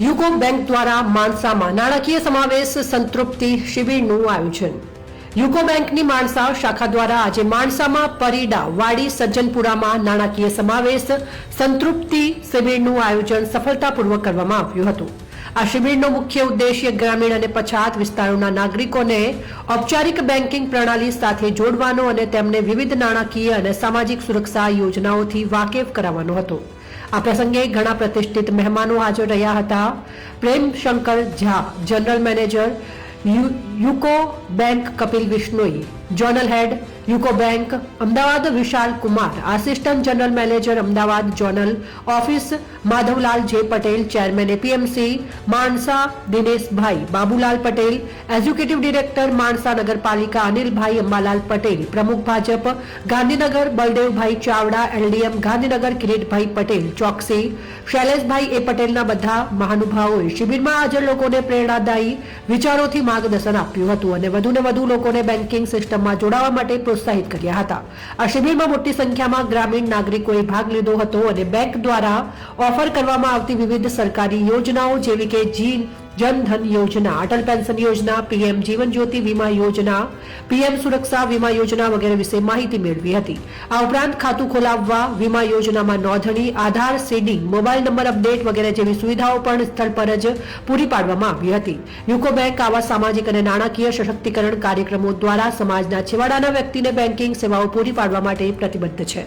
UCO bank દ્વારા માણસામાં નાણાકીય સમાવેશ સંતૃપ્તિ શિબિરનું આયોજન. યુકો બેંકની માણસા શાખા દ્વારા આજે માણસામાં પરીડા, વાડી, સજ્જનપુરામાં નાણાકીય સમાવેશ સંતૃપ્તિ શિબિરનું આયોજન સફળતાપૂર્વક કરવામાં આવ્યું હતું. આ શિબિરનો મુખ્ય ઉદ્દેશ્ય ગ્રામીણ અને પછાત વિસ્તારોના નાગરિકોને ઔપચારિક બેન્કિંગ પ્રણાલી સાથે જોડવાનો અને તેમને વિવિધ નાણાકીય અને સામાજિક સુરક્ષા યોજનાઓથી વાકેફ કરાવવાનો હતો. આ પ્રસંગે ઘણા પ્રતિષ્ઠિત મહેમાનો હાજર રહ્યા હતા. Premshankar Jha, general manager UCO bank Kapil Vishnoi zonal head UCO bank Ahmedabad Vishal Kumar assistant general manager Ahmedabad zonal office Madhavlal J Patel chairman APMC Mansa Dineshbhai Babulal Patel executive director Mansa નગરપાલિકા અનિલભાઈ અંબાલાલ પટેલ પ્રમુખ ભાજપ ગાંધીનગર બલદેવભાઈ ચાવડા એલડીએમ ગાંધીનગર કિરીટભાઈ પટેલ ચોકસી શૈલેષભાઈ એ પટેલના બધા મહાનુભાવોએ શિબિરમાં હાજર લોકોને પ્રેરણાદાયી વિચારોથી માર્ગદર્શન આપ્યું હતું અને વધુને વધુ લોકોને બેન્કિંગ સિસ્ટમમાં જોડાવા માટે પ્રોત્સાહિત કર્યા હતા. આ શિબિરમાં મોટી સંખ્યામાં ગ્રામીણ નાગરિકોએ ભાગ લીધો હતો અને બેંક દ્વારા ઓફર કરવામાં આવતી વિવિધ સરકારી યોજનાઓ જેવી કે જી જનધન યોજના, અટલ પેન્શન યોજના, પીએમ જીવન જ્યોતિ વીમા યોજના, પીએમ સુરક્ષા વીમા યોજના વગેરે વિશે માહિતી મેળવી હતી. આ ઉપરાંત ખાતું ખોલાવવા વીમા યોજનામાં નોંધણી, Aadhaar, seeding, mobile number update વગેરે જેવી સુવિધાઓ પણ સ્થળ પર જ પૂરી પાડવામાં આવી હતી. યુકો બેંક આવા સામાજિક અને નાણાકીય સશક્તિકરણ કાર્યક્રમો દ્વારા સમાજના છેવાડાના વ્યક્તિને બેન્કિંગ સેવાઓ પૂરી પાડવા માટે પ્રતિબદ્ધ છે.